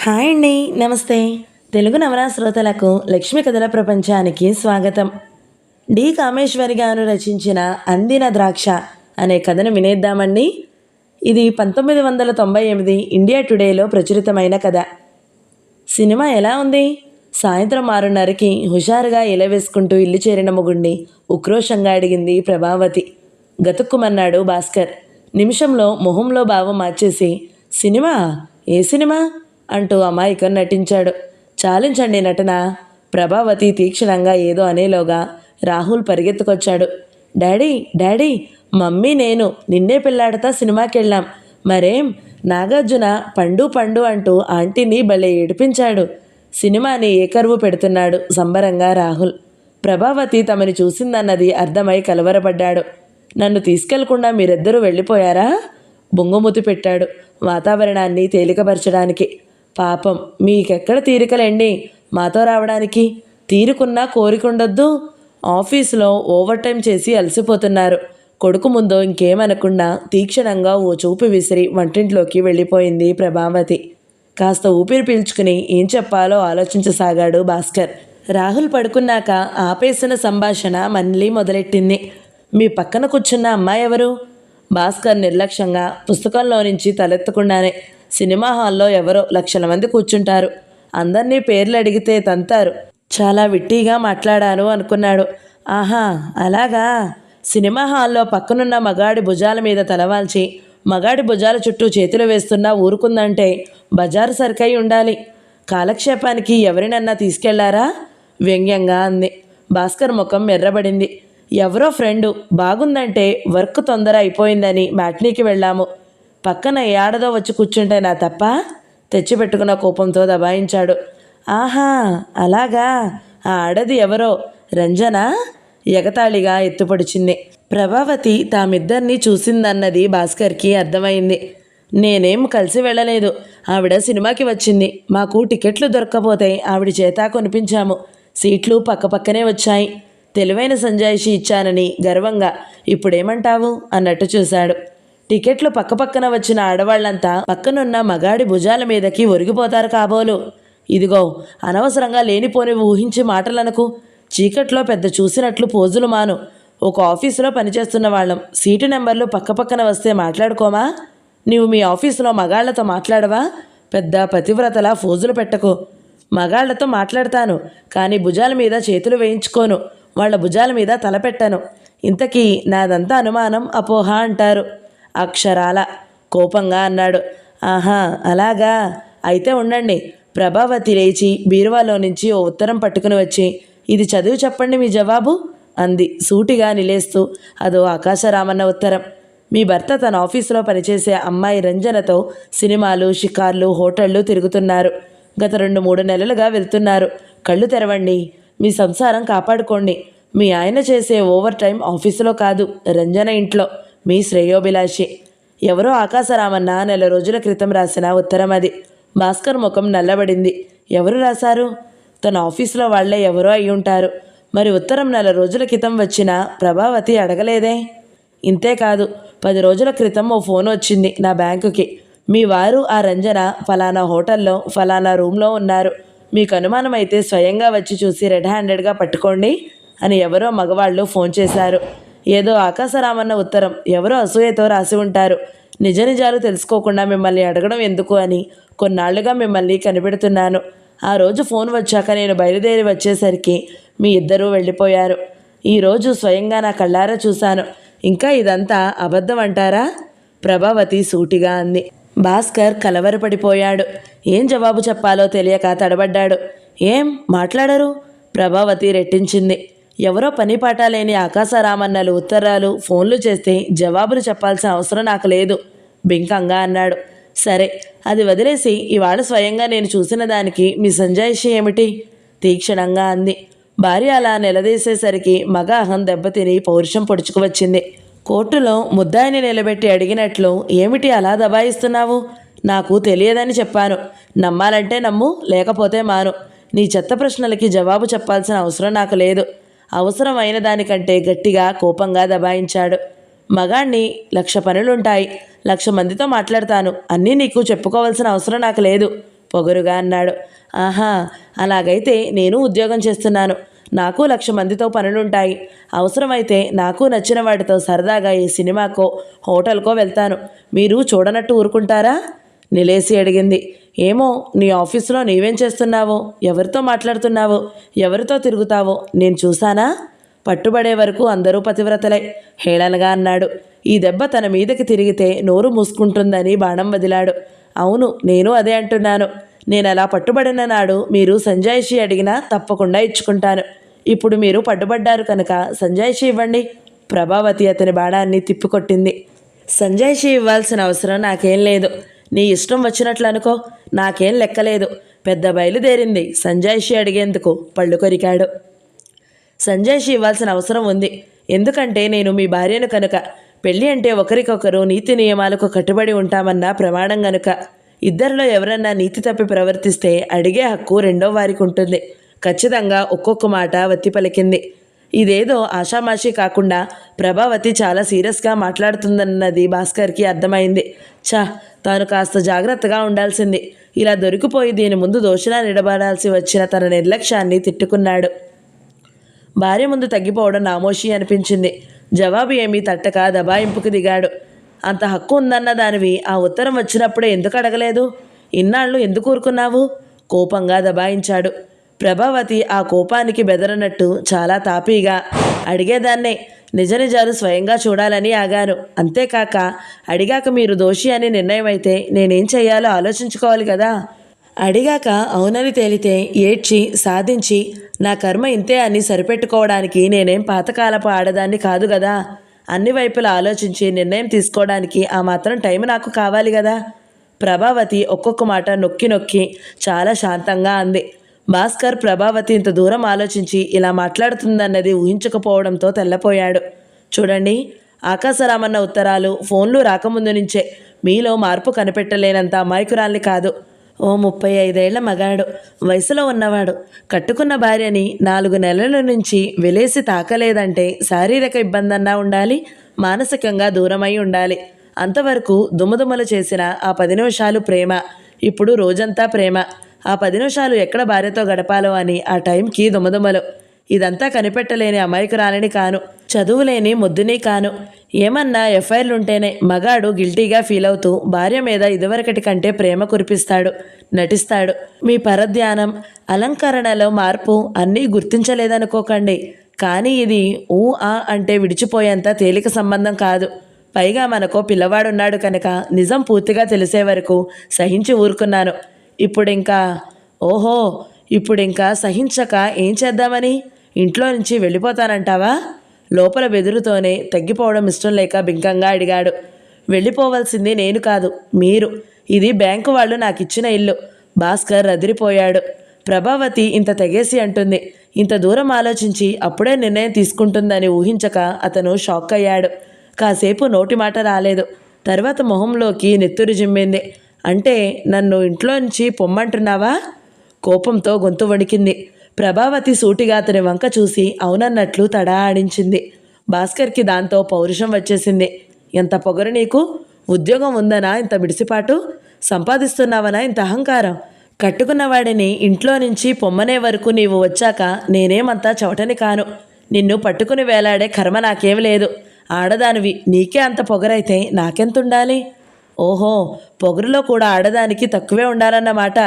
Hi అండి నమస్తే. తెలుగు నవరా శ్రోతలకు లక్ష్మి కథల ప్రపంచానికి స్వాగతం. డి. కామేశ్వరి గారు రచించిన అందిన ద్రాక్ష అనే కథను వినేద్దామండి. ఇది పంతొమ్మిది వందల తొంభై ఎనిమిది ఇండియా టుడేలో ప్రచురితమైన కథ. సినిమా ఎలా ఉంది? సాయంత్రం ఆరున్నరకి హుషారుగా ఇలవేసుకుంటూ ఇల్లు చేరిన మొగుణ్ణి ఉక్రోషంగా అడిగింది ప్రభావతి. గతుక్కుమన్నాడు భాస్కర్. నిమిషంలో మొహంలో భావం మార్చేసి సినిమా? ఏ సినిమా? అంటూ అమాయకం నటించాడు. చాలించండి నటన. ప్రభావతి తీక్షణంగా ఏదో అనేలోగా రాహుల్ పరిగెత్తుకొచ్చాడు. డాడీ డాడీ మమ్మీ నేను నిన్నే పెళ్ళాడతా సినిమాకి వెళ్ళాం మరేం? నాగార్జున పండు పండు అంటూ ఆంటీని భలే ఏడిపించాడు. సినిమాని ఏకరువు పెడుతున్నాడు సంబరంగా రాహుల్. ప్రభావతి తమని చూసిందన్నది అర్థమై కలవరపడ్డాడు. నన్ను తీసుకెళ్ళకుండా మీరిద్దరూ వెళ్ళిపోయారా? బొంగుముతి పెట్టాడు వాతావరణాన్ని తేలికపరచడానికి. పాపం మీకెక్కడ తీరికలేండి? మాతో రావడానికి తీరుకున్నా కోరికుండొద్దు. ఆఫీసులో ఓవర్ టైం చేసి అలసిపోతున్నారు. కొడుకు ముందు ఇంకేమనకుండా తీక్షణంగా ఓ చూపు విసిరి వంటింట్లోకి వెళ్ళిపోయింది ప్రభావతి. కాస్త ఊపిరి పీల్చుకుని ఏం చెప్పాలో ఆలోచించసాగాడు భాస్కర్. రాహుల్ పడుకున్నాక ఆపేసిన సంభాషణ మళ్ళీ మొదలెట్టింది. మీ పక్కన కూర్చున్న అమ్మాయి ఎవరు? భాస్కర్ నిర్లక్ష్యంగా పుస్తకంలో నుంచి తలెత్తకుండానే. సినిమా హాల్లో ఎవరో లక్షల మంది కూర్చుంటారు. అందరినీ పేర్లు అడిగితే తంతారు. చాలా విట్టిగా మాట్లాడాను అనుకున్నాడు. ఆహా అలాగా? సినిమా హాల్లో పక్కనున్న మగాడి భుజాల మీద తలవాల్చి మగాడి భుజాల చుట్టూ చేతులు వేస్తున్నా ఊరుకుందంటే బజారు సరికై ఉండాలి. కాలక్షేపానికి ఎవరినన్నా తీసుకెళ్ళారా? వ్యంగ్యంగా అంది. భాస్కర్ ముఖం ఎర్రబడింది ఎవరో ఫ్రెండు బాగుందంటే వర్క్ తొందర అయిపోయిందని మ్యాట్నీకి వెళ్ళాము. పక్కన ఏడదో వచ్చి కూర్చుంటే నా తప్ప తెచ్చిపెట్టుకున్న కోపంతో దబాయించాడు. ఆహా అలాగా? ఆ ఆడది ఎవరో? రంజన? ఎగతాళిగా ఎత్తుపడిచింది. ప్రభావతి తామిద్దరినీ చూసిందన్నది భాస్కర్కి అర్థమైంది. నేనేం కలిసి వెళ్ళలేదు. ఆవిడ సినిమాకి వచ్చింది. మాకు టికెట్లు దొరక్కపోతే ఆవిడ చేత కొనిపించాము. సీట్లు పక్కపక్కనే వచ్చాయి. తెలివైన సంజాయిషి ఇచ్చానని గర్వంగా. ఇప్పుడేమంటావు? అన్నట్టు చూశాడు. టికెట్లు పక్కపక్కన వచ్చిన ఆడవాళ్ళంతా పక్కనున్న మగాడి భుజాల మీదకి ఒరిగిపోతారు కాబోలు. ఇదిగో అనవసరంగా లేనిపోని ఊహించి మాటలనకు చీకట్లో పెద్ద చూసినట్లు పోజులు మాను. ఒక ఆఫీసులో పనిచేస్తున్న వాళ్ళం. సీటు నెంబర్లు పక్కపక్కన వస్తే మాట్లాడుకోమా? నీవు మీ ఆఫీసులో మగాళ్ళతో మాట్లాడవా? పెద్ద పతివ్రతలా ఫోజులు పెట్టకు. మగాళ్ళతో మాట్లాడతాను కానీ భుజాల మీద చేతులు వేయించుకోను. వాళ్ళ భుజాల మీద తలపెట్టను ఇంతకీ నాదంతా అనుమానం అపోహ అంటారు. అక్షరాల కోపంగా అన్నాడు. ఆహా అలాగా? అయితే ఉండండి. ప్రభావతి లేచి బీరువాలో నుంచి ఓ ఉత్తరం పట్టుకుని వచ్చి ఇది చదివి చెప్పండి మీ జవాబు? అంది సూటిగా నిలేస్తూ. అదో ఆకాశరామన్న ఉత్తరం. మీ భర్త తన ఆఫీసులో పనిచేసే అమ్మాయి రంజనతో సినిమాలు షికార్లు హోటళ్ళు తిరుగుతున్నారు. గత రెండు మూడు నెలలుగా వెళ్తున్నారు. కళ్ళు తెరవండి. మీ సంసారం కాపాడుకోండి. మీ ఆయన చేసే ఓవర్ టైం ఆఫీసులో కాదు రంజన ఇంట్లో. మీ శ్రేయోభిలాషి. ఎవరో ఆకాశరామన్న నెల రోజుల క్రితం రాసిన ఉత్తరం అది. భాస్కర్ ముఖం నల్లబడింది. ఎవరు రాశారు? తన ఆఫీసులో వాళ్ళే ఎవరో అయి ఉంటారు. మరి ఉత్తరం నెల రోజుల క్రితం వచ్చిన ప్రభావతి అడగలేదే? ఇంతేకాదు పది రోజుల క్రితం ఓ ఫోన్ వచ్చింది నా బ్యాంకుకి. మీ వారు ఆ రంజన ఫలానా హోటల్లో ఫలానా రూమ్లో ఉన్నారు. మీకు అనుమానం అయితే స్వయంగా వచ్చి చూసి రెడ్ హ్యాండెడ్గా పట్టుకోండి అని ఎవరో మగవాళ్ళు ఫోన్ చేశారు. ఏదో ఆకాశరామన్న ఉత్తరం. ఎవరో అసూయతో రాసి ఉంటారు. నిజ నిజాలు తెలుసుకోకుండా మిమ్మల్ని అడగడం ఎందుకు అని కొన్నాళ్ళుగా మిమ్మల్ని కనిపెడుతున్నాను. ఆ రోజు ఫోన్ వచ్చాక నేను బయలుదేరి వచ్చేసరికి మీ ఇద్దరూ వెళ్ళిపోయారు. ఈరోజు స్వయంగా నా కళ్ళారా చూశాను. ఇంకా ఇదంతా అబద్ధం అంటారా? ప్రభావతి సూటిగా అంది. భాస్కర్ కలవరపడిపోయాడు. ఏం జవాబు చెప్పాలో తెలియక తడబడ్డాడు. ఏం మాట్లాడరు? ప్రభావతి రెట్టించింది. ఎవరో పని పాట లేని ఆకాశరామన్నలు ఉత్తరాలు ఫోన్లు చేస్తే జవాబులు చెప్పాల్సిన అవసరం నాకు లేదు. బింకంగా అన్నాడు. సరే అది వదిలేసి ఇవాళ స్వయంగా నేను చూసిన దానికి మీ సంజాయిషి ఏమిటి? తీక్షణంగా అంది. భార్య అలా నిలదీసేసరికి మగ అహం దెబ్బతిని పౌరుషం పొడుచుకు వచ్చింది. కోర్టులో ముద్దాయిని నిలబెట్టి అడిగినట్లు ఏమిటి అలా దబాయిస్తున్నావు? నాకు తెలియదని చెప్పాను. నమ్మాలంటే నమ్ము లేకపోతే మాను. నీ చెత్త ప్రశ్నలకి జవాబు చెప్పాల్సిన అవసరం నాకు లేదు. అవసరమైన దానికంటే గట్టిగా కోపంగా దబాయించాడు. మగాణ్ణి లక్ష పనులుంటాయి. లక్ష మందితో మాట్లాడతాను. అన్నీ నీకు చెప్పుకోవాల్సిన అవసరం నాకు లేదు. పొగరుగా అన్నాడు. ఆహా అలాగైతే నేను ఉద్యోగం చేస్తున్నాను. నాకు లక్ష మందితో పనులుంటాయి. అవసరమైతే నాకు నచ్చిన వాటితో సరదాగా ఈ సినిమాకో హోటల్కో వెళ్తాను. మీరు చూడనట్టు ఊరుకుంటారా? నిలేసి అడిగింది. ఏమో నీ ఆఫీసులో నీవేం చేస్తున్నావో ఎవరితో మాట్లాడుతున్నావో ఎవరితో తిరుగుతావో నేను చూశానా? పట్టుబడే వరకు అందరూ పతివ్రతలే. హేళనగా అన్నాడు. ఈ దెబ్బ తన మీదకి తిరిగితే నోరు మూసుకుంటుందని బాణం వదిలాడు. అవును నేను అదే అంటున్నాను. నేను అలా పట్టుబడిన నాడు మీరు సంజాయిషి అడిగినా తప్పకుండా ఇచ్చుకుంటాను. ఇప్పుడు మీరు పట్టుబడ్డారు కనుక సంజాయిషి ఇవ్వండి. ప్రభావతి అతని బాణాన్ని తిప్పికొట్టింది. సంజాయిషి ఇవ్వాల్సిన అవసరం నాకేం లేదు. నీ ఇష్టం వచ్చినట్లు అనుకో. నాకేం లెక్కలేదు. పెద్ద బయలుదేరింది. సంజాయిషి అడిగేందుకు పళ్ళు కొరికాడు. సంజాయిషి ఇవ్వాల్సిన అవసరం ఉంది. ఎందుకంటే నేను మీ భార్యను కనుక పెళ్ళి అంటే ఒకరికొకరు నీతి నియమాలకు కట్టుబడి ఉంటామన్న ప్రమాణం గనుక. ఇద్దరిలో ఎవరన్నా నీతి తప్పి ప్రవర్తిస్తే అడిగే హక్కు రెండో వారికి ఉంటుంది. ఖచ్చితంగా ఒక్కొక్క మాట వత్తి పలికింది. ఇదేదో ఆషామాషి కాకుండా ప్రభావతి చాలా సీరియస్గా మాట్లాడుతుందన్నది భాస్కర్కి అర్థమైంది. చా తాను కాస్త జాగ్రత్తగా ఉండాల్సింది. ఇలా దొరికిపోయి దీని ముందు దోషిలా నిలబడాల్సి వచ్చిన తన నిర్లక్ష్యాన్ని తిట్టుకున్నాడు. భార్య ముందు తగ్గిపోవడం నామోషి అనిపించింది. జవాబు ఏమీ తట్టక దబాయింపుకు దిగాడు. అంత హక్కు ఉందన్న దానివి ఆ ఉత్తరం వచ్చినప్పుడే ఎందుకు అడగలేదు? ఇన్నాళ్ళు ఎందుకు ఊరుకున్నావు? కోపంగా దబాయించాడు. ప్రభావతి ఆ కోపానికి బెదరనట్టు చాలా తాపీగా అడిగేదాన్నే నిజ నిజాలు స్వయంగా చూడాలని ఆగాను. అంతేకాక అడిగాక మీరు దోషి అని నిర్ణయం అయితే నేనేం చేయాలో ఆలోచించుకోవాలి కదా. అడిగాక అవునని తేలితే ఏడ్చి సాధించి నా కర్మ ఇంతే అని సరిపెట్టుకోవడానికి నేనేం పాతకాలపు ఆడదాన్ని కాదు కదా. అన్ని వైపులా ఆలోచించి నిర్ణయం తీసుకోవడానికి ఆ మాత్రం టైం నాకు కావాలి కదా. ప్రభావతి ఒక్కొక్క మాట నొక్కి నొక్కి చాలా శాంతంగా అంది. భాస్కర్ ప్రభావతి ఇంత దూరం ఆలోచించి ఇలా మాట్లాడుతుందన్నది ఊహించకపోవడంతో తెల్లపోయాడు. చూడండి ఆకాశరామన్న ఉత్తరాలు ఫోన్లు రాకముందు నుంచే. మీలో మార్పు కనిపెట్టలేనంత అమాయకురాల్ని కాదు. ఓ ముప్పై ఐదేళ్ళ మగాడు వయసులో ఉన్నవాడు. కట్టుకున్న భార్యని నాలుగు నెలల నుంచి వెలేసి తాకలేదంటే శారీరక ఇబ్బందన్నా ఉండాలి మానసికంగా దూరమై ఉండాలి. అంతవరకు దుమదుమలు చేసిన ఆ పది నిమిషాలు ప్రేమ. ఇప్పుడు రోజంతా ప్రేమ. ఆ పది నిమిషాలు ఎక్కడ భార్యతో గడపాలో అని ఆ టైంకి దుమదుమలు. ఇదంతా కనిపెట్టలేని అమాయకురాలని కాను చదువులేని ముద్దుని కాను. ఏమన్నా ఎఫ్ఐఆర్లు ఉంటేనే మగాడు గిల్టీగా ఫీల్ అవుతూ భార్య మీద ఇదివరకటి కంటే ప్రేమ కురిపిస్తాడు నటిస్తాడు. మీ పరధ్యానం అలంకరణలో మార్పు అన్నీ గుర్తించలేదనుకోకండి. కానీ ఇది ఊ ఆ అంటే విడిచిపోయేంత తేలిక సంబంధం కాదు. పైగా మనకో పిల్లవాడున్నాడు కనుక నిజం పూర్తిగా తెలిసే వరకు సహించి ఊరుకున్నాను. ఇప్పుడింకా ఓహో ఇప్పుడింకా సహించక ఏం చేద్దామని? ఇంట్లో నుంచి వెళ్ళిపోతానంటావా? లోపల బెదురుతోనే తగ్గిపోవడం ఇష్టం లేక బింకంగా అడిగాడు. వెళ్ళిపోవలసింది నేను కాదు మీరు. ఇది బ్యాంకు వాళ్ళు నాకు ఇచ్చిన ఇల్లు. భాస్కర్ రదిరిపోయాడు. ప్రభావతి ఇంత తెగేసి అంటుంది. ఇంత దూరం ఆలోచించి అప్పుడే నిర్ణయం తీసుకుంటుందని ఊహించక అతను షాక్ అయ్యాడు. కాసేపు నోటి మాట రాలేదు. తర్వాత మొహంలోకి నెత్తురు జిమ్మింది. అంటే నన్ను ఇంట్లో నుంచి పొమ్మంటున్నావా? కోపంతో గొంతు వణికింది. ప్రభావతి సూటిగా అతని వంక చూసి అవునన్నట్లు తడా ఆడించింది. భాస్కర్కి దాంతో పౌరుషం వచ్చేసింది. ఎంత పొగరు నీకు? ఉద్యోగం ఉందనా ఇంత మిడిసిపాటు? సంపాదిస్తున్నావనా ఇంత అహంకారం? కట్టుకున్నవాడిని ఇంట్లో నుంచి పొమ్మనే వరకు నీవు వచ్చాక నేనేమంతా చవటని కాను. నిన్ను పట్టుకుని వేలాడే కర్మ నాకేం లేదు. ఆడదానివి నీకే అంత పొగరైతే నాకెంతుండాలి? ఓహో పొగరులో కూడా ఆడదానికి తక్కువే ఉండాలన్నమాట.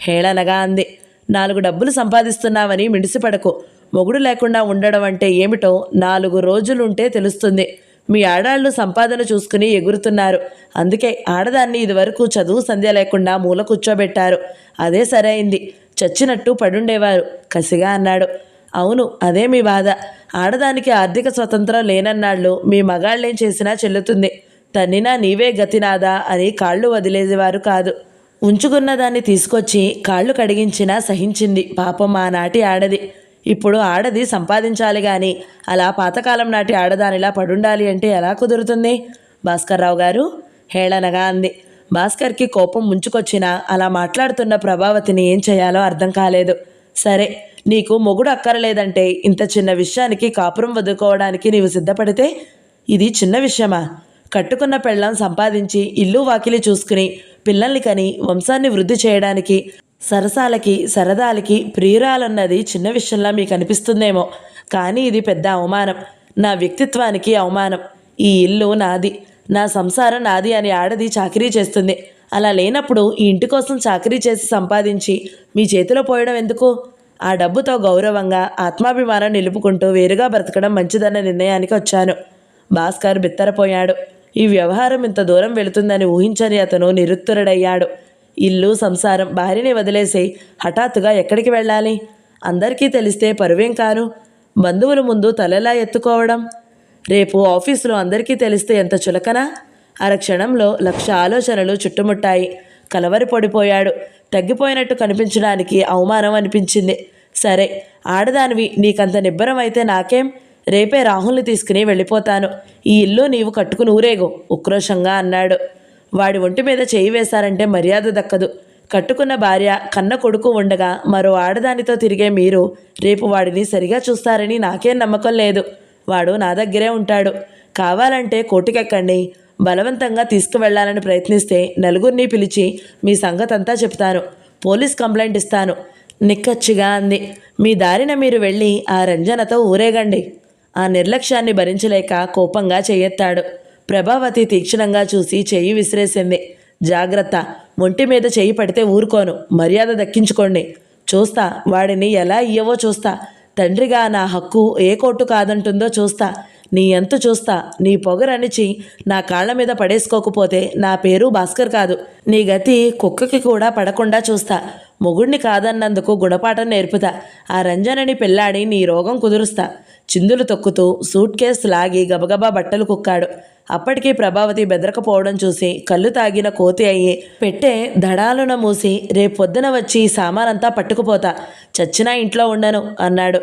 హేళనగా అంది. నాలుగు డబ్బులు సంపాదిస్తున్నావని మిడిసిపడకు. మొగుడు లేకుండా ఉండడం అంటే ఏమిటో నాలుగు రోజులుంటే తెలుస్తుంది. మీ ఆడాళ్ళు సంపాదన చూసుకుని ఎగురుతున్నారు. అందుకే ఆడదాన్ని ఇదివరకు చదువు సంధ్య లేకుండా మూల కూర్చోబెట్టారు. అదే సరైంది. చచ్చినట్టు పడుండేవారు. కసిగా అన్నాడు. అవును అదే మీ బాధ. ఆడదానికి ఆర్థిక స్వతంత్రం లేనన్నాళ్ళు మీ మగాళ్ళేం చేసినా చెల్లుతుంది. తన్నినా నీవే గతినాదా? అని కాళ్ళు వదిలేసేవారు కాదు. ఉంచుకున్న దాన్ని తీసుకొచ్చి కాళ్ళు కడిగించినా సహించింది. పాపం ఆనాటి ఆడది. ఇప్పుడు ఆడది సంపాదించాలి గాని అలా పాతకాలం నాటి ఆడదానిలా పడుండాలి అంటే ఎలా కుదురుతుంది? భాస్కర్రావు గారు హేళనగా అంది. భాస్కర్కి కోపం ముంచుకొచ్చినా అలా మాట్లాడుతున్న ప్రభావతిని ఏం చేయాలో అర్థం కాలేదు. సరే నీకు మొగుడు అక్కరలేదంటే ఇంత చిన్న విషయానికి కాపురం వదులుకోవడానికి నీవు సిద్ధపడితే ఇది చిన్న విషయమా? కట్టుకున్న పెళ్ళం సంపాదించి ఇల్లు వాకిలి చూసుకుని పిల్లల్ని కని వంశాన్ని వృద్ధి చేయడానికి సరసాలకి సరదాలకి ప్రియురాలన్నది చిన్న విషయంలా మీకు అనిపిస్తుందేమో. కానీ ఇది పెద్ద అవమానం. నా వ్యక్తిత్వానికి అవమానం. ఈ ఇల్లు నాది. నా సంసారం నాది అని ఆడది చాకరీ చేస్తుంది. అలా లేనప్పుడు ఈ ఇంటి కోసం చాకరీ చేసి సంపాదించి మీ చేతిలో పోయడం ఎందుకు? ఆ డబ్బుతో గౌరవంగా ఆత్మాభిమానం నిలుపుకుంటూ వేరుగా బ్రతకడం మంచిదన్న నిర్ణయానికి వచ్చాను. భాస్కర్ బిత్తరపోయాడు. ఈ వ్యవహారం ఇంత దూరం వెళుతుందని ఊహించని అతను నిరుత్తరుడయ్యాడు. ఇల్లు సంసారం భార్యని వదిలేసి హఠాత్తుగా ఎక్కడికి వెళ్ళాలి? అందరికీ తెలిస్తే పరువేం కాను? బంధువుల ముందు తలెలా ఎత్తుకోవడం? రేపు ఆఫీసులో అందరికీ తెలిస్తే ఎంత చులకనా? అరక్షణంలో లక్ష ఆలోచనలు చుట్టుముట్టాయి. కలవరి పడిపోయాడు. తగ్గిపోయినట్టు కనిపించడానికి అవమానం అనిపించింది. సరే ఆడదానివి నీకంత నిబ్బరం అయితే నాకేం? రేపే రాహుల్ని తీసుకుని వెళ్ళిపోతాను. ఈ ఇల్లు నీవు కట్టుకుని ఊరేగో ఉక్రోషంగా అన్నాడు. వాడి ఒంటి మీద చేయి వేశారంటే మర్యాద దక్కదు. కట్టుకున్న భార్య కన్న కొడుకు ఉండగా మరో ఆడదానితో తిరిగే మీరు రేపు వాడిని సరిగా చూస్తారని నాకేం నమ్మకం లేదు. వాడు నా దగ్గరే ఉంటాడు. కావాలంటే కోర్టుకెక్కండి. బలవంతంగా తీసుకువెళ్ళాలని ప్రయత్నిస్తే నలుగురిని పిలిచి మీ సంగతంతా చెప్తాను. పోలీస్ కంప్లైంట్ ఇస్తాను. నిక్కచ్చిగా అంది. మీ దారిన మీరు వెళ్ళి ఆ రంజనతో ఊరేగండి. ఆ నిర్లక్ష్యాన్ని భరించలేక కోపంగా చేయెత్తాడు. ప్రభావతి తీక్షణంగా చూసి చెయ్యి విసిరేసింది. జాగ్రత్త ఒంటి మీద చెయ్యి పడితే ఊరుకోను మర్యాద దక్కించుకోండి. చూస్తా వాడిని ఎలా ఇయ్యవో చూస్తా. తండ్రిగా నా హక్కు ఏ కోర్టు కాదంటుందో చూస్తా. నీ ఎంత చూస్తా నీ పొగరనిచి నా కాళ్ళ మీద పడేసుకోకపోతే నా పేరు భాస్కర్ కాదు. నీ గతి కుక్కకి కూడా పడకుండా చూస్తా. మొగుణ్ణి కాదన్నందుకు గుణపాఠం నేర్పుతా. ఆ రంజనని పెళ్ళాడి నీ రోగం కుదురుస్తా. చిందులు తొక్కుతూ సూట్ కేసు లాగి గబగబా బట్టలు కుక్కాడు. అప్పటికీ ప్రభావతి బెదరకపోవడం చూసి కళ్ళు తాగిన కోతి అయ్యి పెట్టే దడాలున మూసి రేపొద్దున వచ్చి సామానంతా పట్టుకుపోతా. చచ్చినా ఇంట్లో ఉండను అన్నాడు.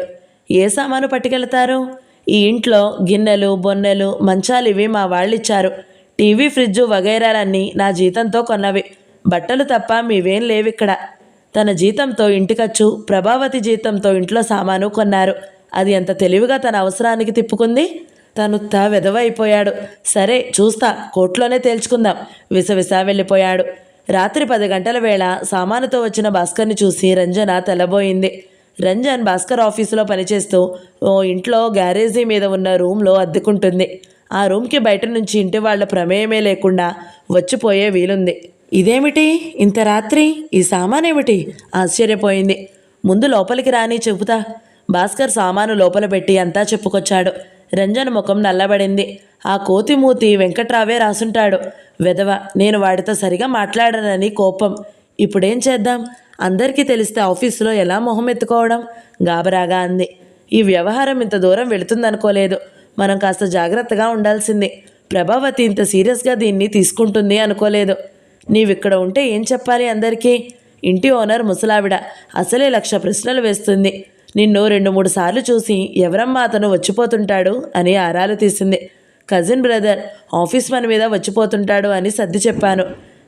ఏ సామాను పట్టుకెళ్తారు? ఈ ఇంట్లో గిన్నెలు బొన్నెలు మంచాలు ఇవి మా వాళ్ళిచ్చారు. టీవీ ఫ్రిడ్జ్ వగైరాలన్నీ నా జీతంతో కొన్నవి. బట్టలు తప్ప మీవేం లేవిక్కడ. తన జీతంతో ఇంటికచ్చు ప్రభావతి జీతంతో ఇంట్లో సామాను కొన్నారు. అది ఎంత తెలివిగా తన అవసరానికి తిప్పుకుంది. తను తా విధవైపోయాడు. సరే చూస్తా కోర్టులోనే తేల్చుకుందాం. విసవిస వెళ్ళిపోయాడు. రాత్రి పది గంటల వేళ సామానుతో వచ్చిన భాస్కర్ని చూసి రంజన తెల్లబోయింది రంజన్ భాస్కర్ ఆఫీసులో పనిచేస్తూ ఓ ఇంట్లో గ్యారేజీ మీద ఉన్న రూమ్లో అద్దెకుంటుంది. ఆ రూమ్కి బయట నుంచి ఇంటి వాళ్ళ ప్రమేయమే లేకుండా వచ్చిపోయే వీలుంది. ఇదేమిటి? ఇంత రాత్రి ఈ సామానేమిటి? ఆశ్చర్యపోయింది. ముందు లోపలికి రాని చెబుతా. భాస్కర్ సామాను లోపల పెట్టి అంతా చెప్పుకొచ్చాడు. రంజన్ ముఖం నల్లబడింది. ఆ కోతిమూతి వెంకట్రావే రాసుంటాడు. వెధవ నేను వాడితో సరిగా మాట్లాడనని కోపం. ఇప్పుడేం చేద్దాం? అందరికీ తెలిస్తే ఆఫీసులో ఎలా మొహం ఎత్తుకోవడం? గాబరాగా అంది. ఈ వ్యవహారం ఇంత దూరం వెళుతుందనుకోలేదు. మనం కాస్త జాగ్రత్తగా ఉండాల్సింది. ప్రభావతి ఇంత సీరియస్గా దీన్ని తీసుకుంటుంది అనుకోలేదు. నీవిక్కడ ఉంటే ఏం చెప్పాలి అందరికీ? ఇంటి ఓనర్ ముసలావిడ. అసలే లక్ష ప్రశ్నలు వేస్తుంది. నిన్ను రెండు మూడు సార్లు చూసి ఎవరమ్మా అతను వచ్చిపోతుంటాడు అని ఆరాలు తీసింది. కజిన్ బ్రదర్ ఆఫీస్ పని మీద వచ్చిపోతుంటాడు అని సర్ది చెప్పాను.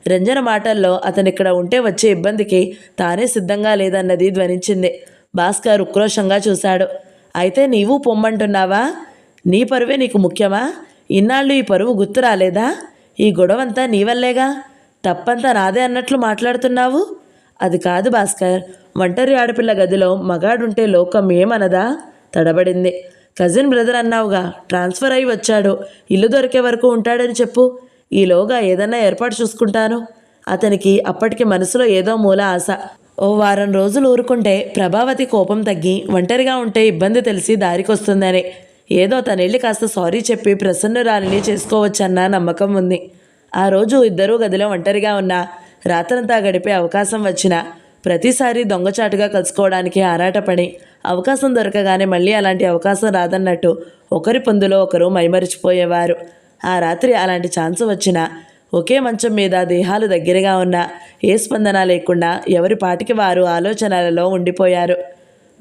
రంజన మాటల్లో అతను ఇక్కడ ఉంటే వచ్చే ఇబ్బందికి తానే సిద్ధంగా లేదన్నది ధ్వనించింది. భాస్కర్ ఉక్రోషంగా చూశాడు. అయితే నీవు పొమ్మంటున్నావా? నీ పరువే నీకు ముఖ్యమా? ఇన్నాళ్ళు ఈ పరువు గుర్తు రాలేదా? ఈ గొడవంతా నీ వల్లేగా? తప్పంతా నాదే అన్నట్లు మాట్లాడుతున్నావు? అది కాదు భాస్కర్. ఒంటరి ఆడపిల్ల గదిలో మగాడుంటే లోకం ఏమనదా? తడబడింది. కజిన్ బ్రదర్ అన్నావుగా ట్రాన్స్ఫర్ అయి వచ్చాడు. ఇల్లు దొరికే వరకు ఉంటాడని చెప్పు. ఈలోగా ఏదన్నా ఏర్పాటు చూసుకుంటాను. అతనికి అప్పటికి మనసులో ఏదో మూల ఆశ. ఓ వారం రోజులు ఊరుకుంటే ప్రభావతి కోపం తగ్గి ఒంటరిగా ఉంటే ఇబ్బంది తెలిసి దారికొస్తుందని. ఏదో తనెళ్ళి కాస్త సారీ చెప్పి ప్రసన్నురాలిని చేసుకోవచ్చన్న నమ్మకం ఉంది. ఆ రోజు ఇద్దరూ గదిలో ఒంటరిగా ఉన్నా రాత్రంతా గడిపే అవకాశం వచ్చినా ప్రతిసారి దొంగచాటుగా కలుసుకోవడానికి ఆరాటపడి అవకాశం దొరకగానే మళ్ళీ అలాంటి అవకాశం రాదన్నట్టు ఒకరి పొందులో ఒకరు మైమరిచిపోయేవారు. ఆ రాత్రి అలాంటి ఛాన్స్ వచ్చినా ఒకే మంచం మీద దేహాలు దగ్గరగా ఉన్న ఏ స్పందన లేకుండా ఎవరి పాటికి వారు ఆలోచనలలో ఉండిపోయారు.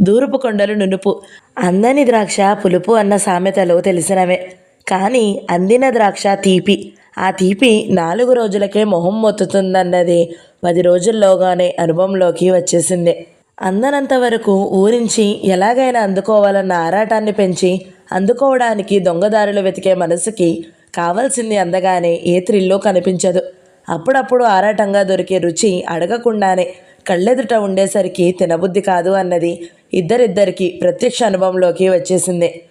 దూరపు కొండలు నునుపు అందని ద్రాక్ష పులుపు అన్న సామెతలు తెలిసినవే. కానీ అందిన ద్రాక్ష తీపి ఆ తీపి నాలుగు రోజులకే మొహం మొత్తుతుందన్నది పది రోజుల్లోగానే అనుభవంలోకి వచ్చేసింది. అందనంత వరకు ఊరించి ఎలాగైనా అందుకోవాలన్న ఆరాటాన్ని పెంచి అందుకోవడానికి దొంగదారులు వెతికే మనసుకి కావాల్సింది అందగానే ఏ త్రిల్లో కనిపించదు. అప్పుడప్పుడు ఆరాటంగా దొరికే రుచి అడగకుండానే కళ్ళెదుట ఉండేసరికి తినబుద్ధి కాదు అన్నది ఇద్దరిద్దరికి ప్రత్యక్ష అనుభవంలోకి వచ్చేసింది.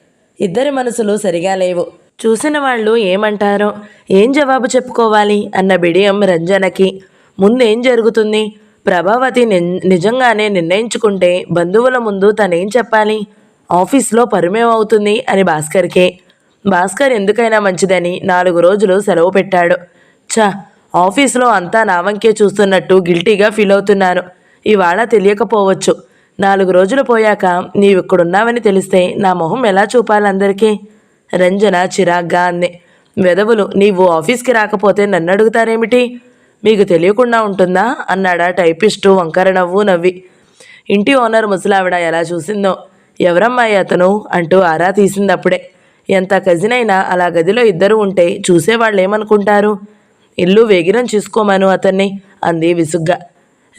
ఇద్దరి మనసులు సరిగా లేవు. చూసిన వాళ్ళు ఏమంటారో? ఏం జవాబు చెప్పుకోవాలి? అన్న బిడియం రంజనకి. ముందేం జరుగుతుంది? ప్రభావతి ని- నిజంగానే నిర్ణయించుకుంటే బంధువుల ముందు తనేం చెప్పాలి? ఆఫీస్లో పరుమేమవుతుంది అని భాస్కర్కే. భాస్కర్ ఎందుకైనా మంచిదని నాలుగు రోజులు సెలవు పెట్టాడు. ఛ ఆఫీస్లో అంతా నావంకే చూస్తున్నట్టు గిల్టీగా ఫీల్ అవుతున్నాను. ఇవాళ తెలియకపోవచ్చు. నాలుగు రోజులు పోయాక నీవిక్కడున్నావని తెలిస్తే నా మొహం ఎలా చూపాలందరికీ రంజన చిరాగ్గా అంది. వెదవులు నీవు ఆఫీస్కి రాకపోతే నన్ను అడుగుతారేమిటి మీకు తెలియకుండా ఉంటుందా? అన్నాడా టైపిస్టు వంకర నవ్వు నవ్వి. ఇంటి ఓనర్ ముసలావిడ ఎలా చూసిందో. ఎవరమ్మాయి అతను? అంటూ ఆరా తీసిందప్పుడే. ఎంత కజిన్ అయినా అలా గదిలో ఇద్దరు ఉంటే చూసేవాళ్ళు ఏమనుకుంటారు ఇల్లు వేగిరం చూసుకోమను అతన్ని అంది విసుగ్గా.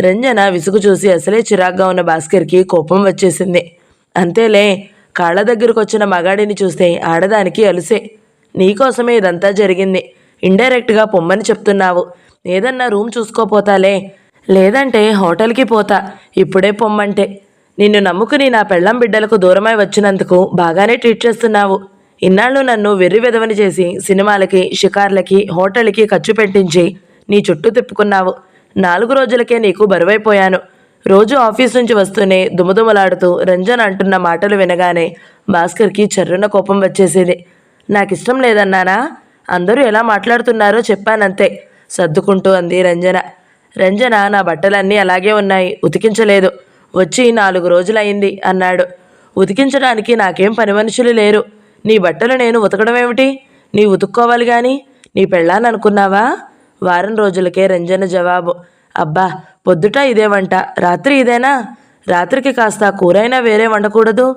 రంజన విసుగు చూసి అసలే చిరాగ్గా ఉన్న భాస్కర్కి కోపం వచ్చేసింది. అంతేలే కాళ్ళ దగ్గరకు వచ్చిన మగాడిని చూస్తే ఆడదానికి అలుసే. నీకోసమే ఇదంతా జరిగింది. ఇండైరెక్ట్గా పొమ్మని చెప్తున్నావు. ఏదన్నా రూమ్ చూసుకోపోతాలే. లేదంటే హోటల్కి పోతా. ఇప్పుడే పొమ్మంటే. నిన్ను నమ్ముకుని నా పెళ్ళం బిడ్డలకు దూరమై వచ్చినందుకు బాగానే ట్రీట్ చేస్తున్నావు. ఇన్నాళ్ళు నన్ను వెర్రి వెదవని చేసి సినిమాలకి షికార్లకి హోటల్కి ఖర్చు పెట్టించి నీ చుట్టూ తిప్పుకున్నావు. నాలుగు రోజులకే నీకు బరువైపోయాను. రోజు ఆఫీస్ నుంచి వస్తూనే దుమదుమలాడుతూ రంజన్ అంటున్న మాటలు వినగానే భాస్కర్కి చర్రున కోపం వచ్చేసేది. నాకిష్టం లేదన్నానా అందరూ ఎలా మాట్లాడుతున్నారో చెప్పానంతే సర్దుకుంటూ అంది రంజన. రంజన నా బట్టలన్నీ అలాగే ఉన్నాయి ఉతికించలేదు. వచ్చి నాలుగు రోజులయింది అన్నాడు. ఉతికించడానికి నాకేం పని మనుషులు లేరు. నీ బట్టలు నేను ఉతకడం ఏమిటి? నీ ఉతుక్కోవాలి కానీ నీ పెళ్ళాననుకున్నావా? వారం రోజులకే రంజన జవాబు. అబ్బా పొద్దుట ఇదే వంట రాత్రి ఇదేనా? రాత్రికి కాస్త కూరైనా వేరే వండకూడదు.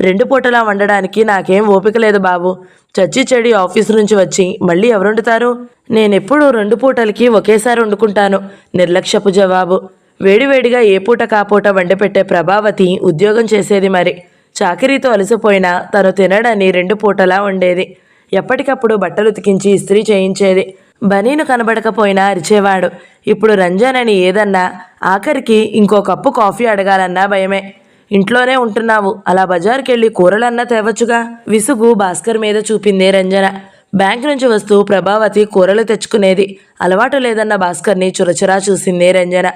రెండు పూటలా వండడానికి నాకేం ఓపిక లేదు బాబు. చచ్చి చెడి ఆఫీస్ నుంచి వచ్చి మళ్ళీ ఎవరు వండుతారు నేనెప్పుడు రెండు పూటలకి ఒకేసారి వండుకుంటాను నిర్లక్ష్యపు జవాబు. వేడివేడిగా ఏ పూట కాపూట వండిపెట్టే ప్రభావతి ఉద్యోగం చేసేది మరి. చాకరీతో అలసిపోయినా తను తినడని రెండు పూటలా వండేది. ఎప్పటికప్పుడు బట్టలు ఉతికించి ఇస్త్రీ చేయించేది. బనీను కనబడకపోయినా అరిచేవాడు. ఇప్పుడు రంజన్ అని ఏదన్నా ఆఖరికి ఇంకో కప్పు కాఫీ అడగాలన్నా భయమే. ఇంట్లోనే ఉంటున్నావు అలా బజార్కెళ్ళి కూరలన్నా తేవచ్చుగా? విసుగు భాస్కర్ మీద చూపిందే రంజన. బ్యాంక్ నుంచి వస్తూ ప్రభావతి కూరలు తెచ్చుకునేది. అలవాటు లేదన్న భాస్కర్ని చురచురా చూసిందే రంజన.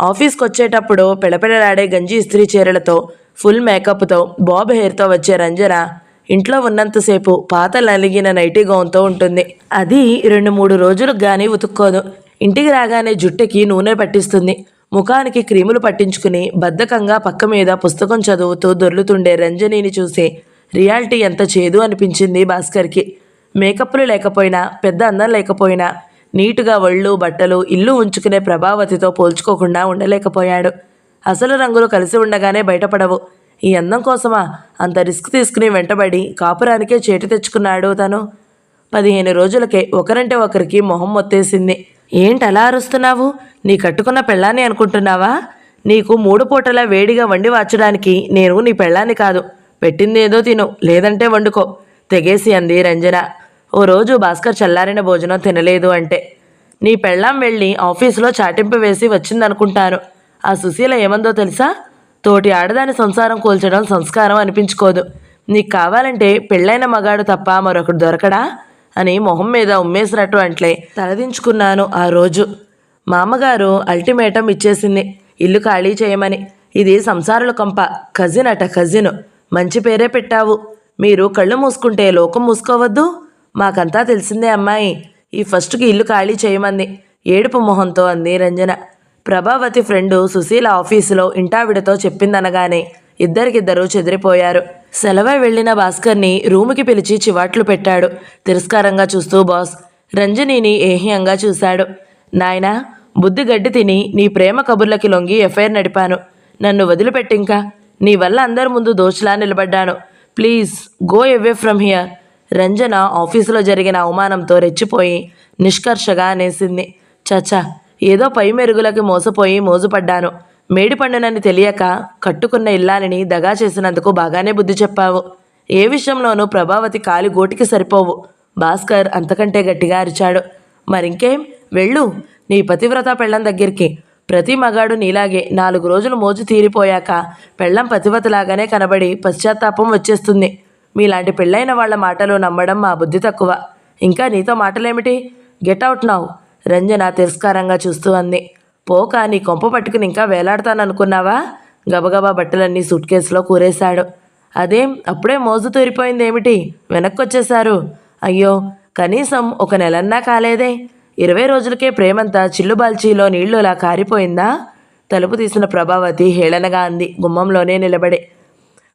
ఆఫీస్కి వచ్చేటప్పుడు పిడపిడలాడే గంజి ఇస్త్రీ చీరలతో ఫుల్ మేకప్తో బాబ్ హెయిర్తో వచ్చే రంజన ఇంట్లో ఉన్నంతసేపు పాత నలిగిన నైటీ గౌన్తో ఉంటుంది. అది రెండు మూడు రోజులకు కానీ ఉతుక్కోదు. ఇంటికి రాగానే జుట్టుకి నూనె పట్టిస్తుంది. ముఖానికి క్రీములు పట్టించుకుని బద్ధకంగా పక్క మీద పుస్తకం చదువుతూ దొర్లుతుండే రంజనీని చూసి రియాలిటీ ఎంత చేదు అనిపించింది భాస్కర్కి. మేకప్లు లేకపోయినా పెద్ద అందం లేకపోయినా నీటుగా ఒళ్ళు బట్టలు ఇల్లు ఉంచుకునే ప్రభావతితో పోల్చుకోకుండా ఉండలేకపోయాడు. అసలు రంగులు కలిసి ఉండగానే బయటపడవు. ఈ అందం కోసమా? అంత రిస్క్ తీసుకుని వెంటబడి కాపురానికే చేటు తెచ్చుకున్నాడు తను. పదిహేను రోజులకే ఒకరంటే ఒకరికి మొహం మొత్తేసింది. ఏంటి అలా అరుస్తున్నావు? నీ కట్టుకున్న పెళ్ళాన్ని అనుకుంటున్నావా? నీకు మూడు పూటలా వేడిగా వండి వాచడానికి నేను నీ పెళ్ళాన్ని కాదు. పెట్టిందేదో తిను లేదంటే వండుకో తెగేసి అంది రంజన. ఓ రోజు భాస్కర్ చల్లారిన భోజనం తినలేదు అంటే. నీ పెళ్ళాం వెళ్ళి ఆఫీసులో చాటింపు వేసి వచ్చిందనుకుంటాను. ఆ సుశీల ఏమందో తెలుసా? తోటి ఆడదాని సంసారం కూల్చడం సంస్కారం అనిపించుకోదు. నీకు కావాలంటే పెళ్ళైన మగాడు తప్ప మరొకడు దొరకడా? అని మొహం మీద ఉమ్మేసినట్టు అంట్లే. తలదించుకున్నాను ఆ రోజు. మామగారు అల్టిమేటం ఇచ్చేసింది. ఇల్లు ఖాళీ చేయమని. ఇది సంసారుల కొంప. కజిన్ అట కజిన్. మంచి పేరే పెట్టావు. మీరు కళ్ళు మూసుకుంటే లోకం మూసుకోవద్దు. మాకంతా తెలిసిందే అమ్మాయి. ఈ ఫస్ట్కి ఇల్లు ఖాళీ చేయమంది. ఏడుపు మొహంతో అంది రంజన. ప్రభావతి ఫ్రెండు సుశీల ఆఫీసులో ఇంటావిడతో చెప్పిందనగానే ఇద్దరికిద్దరు చెదిరిపోయారు. సెలవై వెళ్ళిన భాస్కర్ని రూముకి పిలిచి చివాట్లు పెట్టాడు. తిరస్కారంగా చూస్తూ బాస్ రంజనీని ఏహ్యంగా చూశాడు. నాయనా బుద్ధి గడ్డి తిని నీ ప్రేమ కబుర్లకి లొంగి ఎఫ్ఐఆర్ నడిపాను. నన్ను వదిలిపెట్టింకా నీ వల్ల అందరి ముందు దోషులా నిలబడ్డాను. Please go away from here. Ranjana ఆఫీసులో జరిగిన అవమానంతో రెచ్చిపోయి నిష్కర్షగా అనేసింది. చచా ఏదో పై మెరుగులకి మోసపోయి మోజుపడ్డాను. మేడిపండునని తెలియక కట్టుకున్న ఇల్లాలని దగా చేసినందుకు బాగానే బుద్ధి చెప్పావు. ఏ విషయంలోనూ ప్రభావతి కాలి గోటికి సరిపోవు. భాస్కర్ అంతకంటే గట్టిగా అరిచాడు. మరింకేం? వెళ్ళు. నీ పతివ్రత పెళ్ళం దగ్గరికి. ప్రతి మగాడు నీలాగే నాలుగు రోజులు మోజు తీరిపోయాక పెళ్ళం పతివ్రతలాగానే కనబడి పశ్చాత్తాపం వచ్చేస్తుంది. మీలాంటి పెళ్ళైన వాళ్ళ మాటలు నమ్మడం మా బుద్ధి తక్కువ. ఇంకా నీతో మాటలేమిటి? గెట్ అవుట్ నావు రంజన తిరస్కారంగా చూస్తూ అంది. పోక నీ కొంప పట్టుకుని ఇంకా వేలాడతాననుకున్నావా? గబగబా బట్టలన్నీ సూట్ కేసులో కూరేశాడు. అదేం? అప్పుడే మోజు తూరిపోయింది ఏమిటి వెనక్కొచ్చేశారు. అయ్యో కనీసం ఒక నెలన్నా కాలేదే. ఇరవై రోజులకే ప్రేమంతా చిల్లుబాల్చీలో నీళ్ళులా కారిపోయిందా? తలుపు తీసిన ప్రభావతి హేళనగా అంది గుమ్మంలోనే నిలబడి.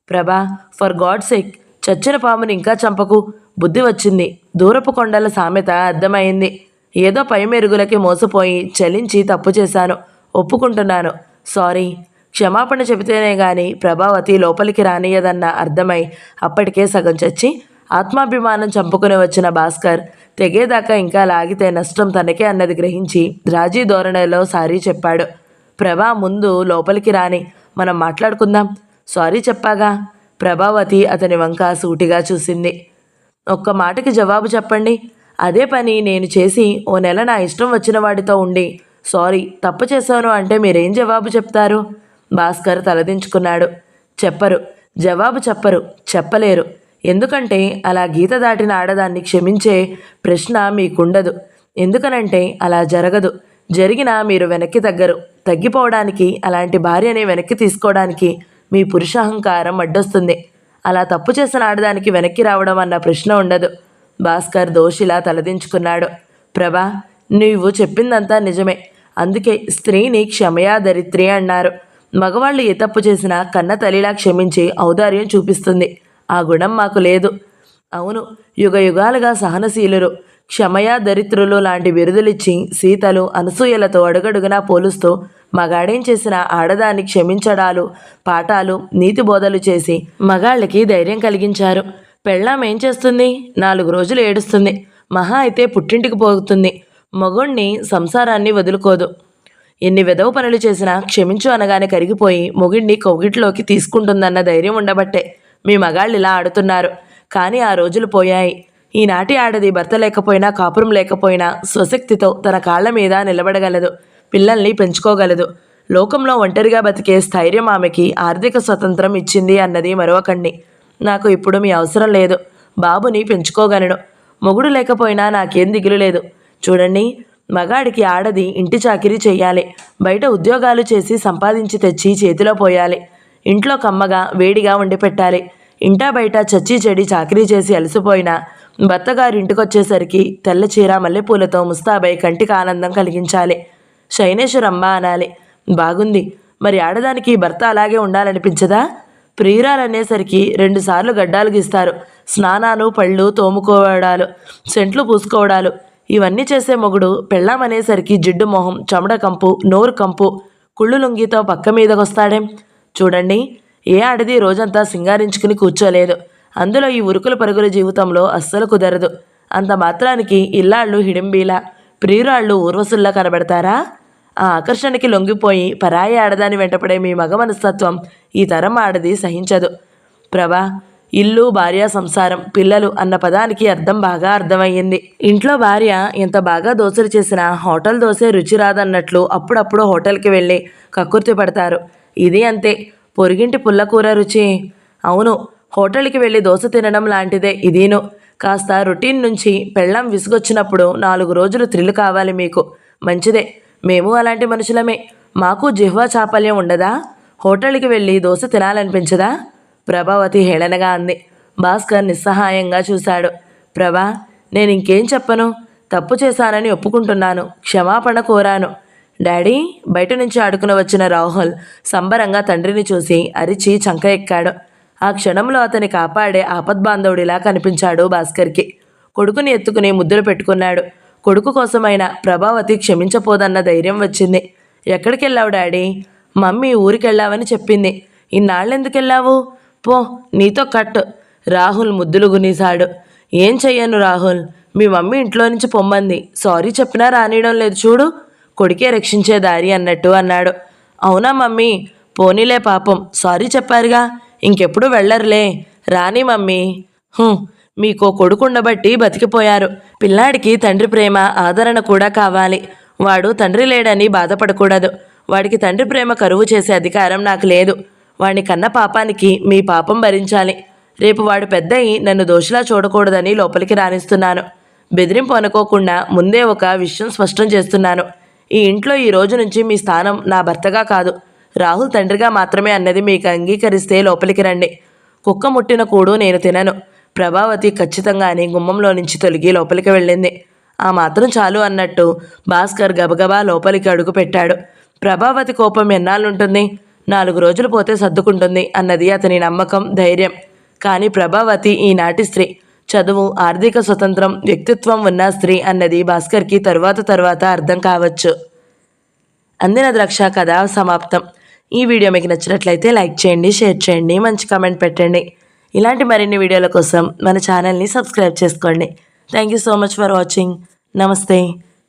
ప్రభా ఫర్ గాడ్ సేక్ చచ్చిన పాముని ఇంకా చంపకు బుద్ధి వచ్చింది. దూరపు కొండల సామెత అర్థమైంది. ఏదో పై మెరుగులకి మోసపోయి చలించి తప్పు చేశాను. ఒప్పుకుంటున్నాను. సారీ. క్షమాపణ చెబితేనే గాని ప్రభావతి లోపలికి రానియదన్న అర్థమై అప్పటికే సగం చచ్చి ఆత్మాభిమానం చంపుకుని వచ్చిన భాస్కర్ తెగేదాకా ఇంకా లాగితే నష్టం తనకే అన్నది గ్రహించి రాజీ ధోరణిలో సారీ చెప్పాడు. ప్రభా ముందు లోపలికి రాని మనం మాట్లాడుకుందాం. సారీ చెప్పాగా. ప్రభావతి అతని వంక సూటిగా చూసింది. ఒక్క మాటకి జవాబు చెప్పండి. అదే పని నేను చేసి ఓ నెల నా ఇష్టం వచ్చిన వాడితో ఉండి సారీ తప్పు చేశాను అంటే మీరేం జవాబు చెప్తారు? భాస్కర్ తలదించుకున్నాడు. చెప్పరు జవాబు చెప్పరు చెప్పలేరు. ఎందుకంటే అలా గీత దాటిన ఆడదాన్ని క్షమించే ప్రశ్న మీకుండదు. ఎందుకనంటే అలా జరగదు. జరిగినా మీరు వెనక్కి తగ్గరు. తగ్గిపోవడానికి అలాంటి భార్యని వెనక్కి తీసుకోవడానికి మీ పురుషాహంకారం అడ్డొస్తుంది. అలా తప్పు చేసిన ఆడదానికి వెనక్కి రావడం అన్న ప్రశ్న ఉండదు. భాస్కర్ దోషిలా తలదించుకున్నాడు. ప్రభా నీవు చెప్పిందంతా నిజమే. అందుకే స్త్రీని క్షమయా దరిత్రి అన్నారు. మగవాళ్ళు ఏ తప్పు చేసినా కన్న తల్లిలా క్షమించి ఔదార్యం చూపిస్తుంది. ఆ గుణం మాకు లేదు. అవును యుగ యుగాలుగా సహనశీలురు క్షమయా దరిద్రులు లాంటి బిరుదులిచ్చి సీతలు అనసూయలతో అడుగడుగునా పోలుస్తూ మగాడేం చేసిన ఆడదాన్ని క్షమించడాలు పాఠాలు నీతి బోధలు చేసి మగాళ్ళకి ధైర్యం కలిగించారు. పెళ్ళాం ఏం చేస్తుంది? నాలుగు రోజులు ఏడుస్తుంది. మహా అయితే పుట్టింటికి పోతుంది. మగుణ్ణి సంసారాన్ని వదులుకోదు. ఎన్ని వెదవ పనులు చేసినా క్షమించు అనగానే కరిగిపోయి మొగిడిని కౌగిట్లోకి తీసుకుంటుందన్న ధైర్యం ఉండబట్టే మీ మగాళ్ళు ఇలా ఆడుతున్నారు. కానీ ఆ రోజులు పోయాయి. ఈనాటి ఆడది భర్త లేకపోయినా కాపురం లేకపోయినా స్వశక్తితో తన కాళ్ళ మీద నిలబడగలదు. పిల్లల్ని పెంచుకోగలదు. లోకంలో ఒంటరిగా బతికే స్థైర్యం ఆమెకి ఆర్థిక స్వతంత్రం ఇచ్చింది అన్నది మరొకండి నాకు ఇప్పుడు మీ అవసరం లేదు. బాబుని పెంచుకోగలను. మొగుడు లేకపోయినా నాకేం దిగులు లేదు. చూడండి మగాడికి ఆడది ఇంటి చాకిరీ చేయాలి బయట ఉద్యోగాలు చేసి సంపాదించి తెచ్చి చేతిలో పోయాలి. ఇంట్లో కమ్మగా వేడిగా వండి పెట్టాలి. ఇంటా బయట చచ్చి చెడి చాకరీ చేసి అలసిపోయిన భర్తగారి ఇంటికొచ్చేసరికి తెల్ల చీర మల్లెపూలతో ముస్తాబై కంటికి ఆనందం కలిగించాలి. శైనేశ్వరమ్మ అనాలి. బాగుంది. మరి ఆడదానికి భర్త అలాగే ఉండాలనిపించదా? ప్రియురాలనేసరికి రెండుసార్లు గడ్డాలు గీస్తారు. స్నానాలు పళ్ళు తోముకోవడాలు సెంట్లు పూసుకోవడాలు. ఇవన్నీ చేసే మొగుడు పెళ్ళామనేసరికి జిడ్డు మొహం చెమట కంపు నోరు కంపు కుళ్ళు లుంగితో పక్క మీదకొస్తాడేం. చూడండి ఏ ఆడది రోజంతా సింగారించుకుని కూర్చోలేదు. అందులో ఈ ఉరుకుల పరుగుల జీవితంలో అస్సలు కుదరదు. అంత మాత్రానికి ఇల్లాళ్ళు హిడింబీలా ప్రియురాళ్ళు ఊర్వశుల్లా కనబడతారా? ఆ ఆకర్షణకి లొంగిపోయి పరాయి ఆడదాని వెంటపడే మీ మగ మనస్తత్వం ఈ తరం ఆడది సహించదు. ప్రభా ఇల్లు భార్య సంసారం పిల్లలు అన్న పదానికి అర్థం బాగా అర్థమయ్యింది. ఇంట్లో భార్య ఎంత బాగా దోశలు చేసినా హోటల్ దోశ రుచి రాదన్నట్లు అప్పుడప్పుడు హోటల్కి వెళ్ళి కక్కుర్తి పడతారు. ఇది అంతే. పొరిగింటి పుల్లకూర రుచి. అవును హోటల్కి వెళ్ళి దోశ తినడం లాంటిదే ఇదీను. కాస్త రొటీన్ నుంచి పెళ్ళం విసుగొచ్చినప్పుడు నాలుగు రోజులు థ్రిల్ కావాలి మీకు. మంచిదే. మేము అలాంటి మనుషులమే. మాకు జిహ్వా చాపల్యం ఉండదా? హోటల్కి వెళ్ళి దోశ తినాలనిపించదా? ప్రభావతి హేళనగా అంది. భాస్కర్ నిస్సహాయంగా చూశాడు. ప్రభా నేను ఇంకేం చెప్పను? తప్పు చేశానని ఒప్పుకుంటున్నాను. క్షమాపణ కోరాను. డాడీ బయట నుంచి ఆడుకుని వచ్చిన రాహుల్ సంబరంగా తండ్రిని చూసి అరిచి చంక ఎక్కాడు. ఆ క్షణంలో అతని కాపాడే ఆపద్బాంధవుడిలా కనిపించాడు భాస్కర్కి. కొడుకుని ఎత్తుకుని ముద్దులు పెట్టుకున్నాడు. కొడుకు కోసమైన ప్రభావతి క్షమించపోదన్న ధైర్యం వచ్చింది. ఎక్కడికెళ్ళావు డాడీ? మమ్మీ ఊరికెళ్ళావని చెప్పింది. ఇన్నాళ్ళెందుకు వెళ్ళావు పో నీతో కట్ రాహుల్ ముద్దులు గునీశాడు ఏం చెయ్యను రాహుల్? మీ మమ్మీ ఇంట్లో నుంచి పొమ్మంది. సారీ చెప్పినా రానియడం లేదు చూడు. కొడుకే రక్షించే దారి అన్నట్టు అన్నాడు. అవునా మమ్మీ? పోనీలే పాపం. సారీ చెప్పారుగా. ఇంకెప్పుడు వెళ్ళరులే. రాని మమ్మీ. "హుం, మీకో కొడుకుండబట్టి బతికిపోయారు. పిల్లాడికి తండ్రి ప్రేమ ఆదరణ కూడా కావాలి. వాడు తండ్రి లేడని బాధపడకూడదు. వాడికి తండ్రి ప్రేమ కరువు చేసే అధికారం నాకు లేదు. వాడిని కన్న పాపానికి మీ పాపం భరించాలి. రేపు వాడు పెద్దయి నన్ను దోషిలా చూడకూడదని లోపలికి రాణిస్తున్నాను. బెదిరింపు అనుకోకుండా ముందే ఒక విషయం స్పష్టం చేస్తున్నాను. ఈ ఇంట్లో ఈ రోజు నుంచి మీ స్థానం నా భర్తగా కాదు. రాహుల్ తండ్రిగా మాత్రమే అన్నది మీకు అంగీకరిస్తే లోపలికి రండి. కుక్క ముట్టిన కూడు నేను తినను. ప్రభావతి ఖచ్చితంగానే గుమ్మంలో నుంచి తొలగి లోపలికి వెళ్ళింది. ఆ మాత్రం చాలు అన్నట్టు భాస్కర్ గబగబా లోపలికి అడుగు పెట్టాడు. ప్రభావతి కోపం ఎన్నాళ్ళుంటుంది? నాలుగు రోజులు పోతే సర్దుకుంటుంది అన్నది అతని నమ్మకం ధైర్యం. కానీ ప్రభావతి ఈనాటి స్త్రీ. చదువు ఆర్థిక స్వతంత్రం వ్యక్తిత్వం ఉన్న స్త్రీ అన్నది భాస్కర్కి తరువాత తరువాత అర్థం కావచ్చు. అందిన ద్రాక్ష కథ సమాప్తం. ఈ వీడియో మీకు నచ్చినట్లయితే లైక్ చేయండి షేర్ చేయండి మంచి కామెంట్ పెట్టండి. ఇలాంటి మరిన్ని వీడియోల కోసం మన ఛానల్ని సబ్స్క్రైబ్ చేసుకోండి. Thank you so much for watching. నమస్తే.